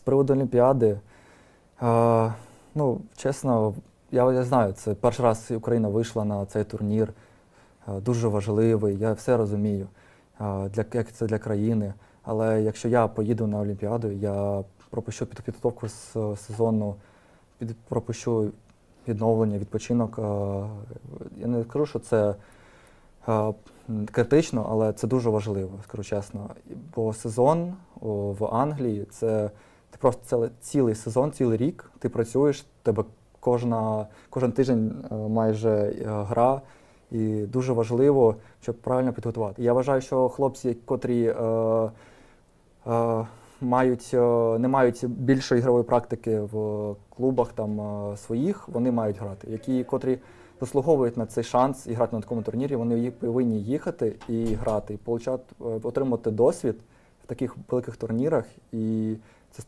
з приводу Олімпіади, е, ну, чесно, я, я знаю, це перший раз Україна вийшла на цей турнір. е, Дуже важливий, я все розумію, е, для, як це для країни. Але якщо я поїду на Олімпіаду, я пропущу під, підготовку з сезону, під, пропущу відновлення, відпочинок. е, Я не скажу, що це е, критично, але це дуже важливо, скажу чесно. Бо сезон в Англії це ти просто цілий, цілий сезон, цілий рік. Ти працюєш, тебе кожна, кожен тиждень е, майже е, гра. І дуже важливо, щоб правильно підготувати. Я вважаю, що хлопці, котрі е, е, мають, е, не мають більшої ігрової практики в клубах там, своїх, вони мають грати. Які, котрі заслуговують на цей шанс і грати на такому турнірі, вони повинні їхати і грати, і получати, отримати досвід в таких великих турнірах і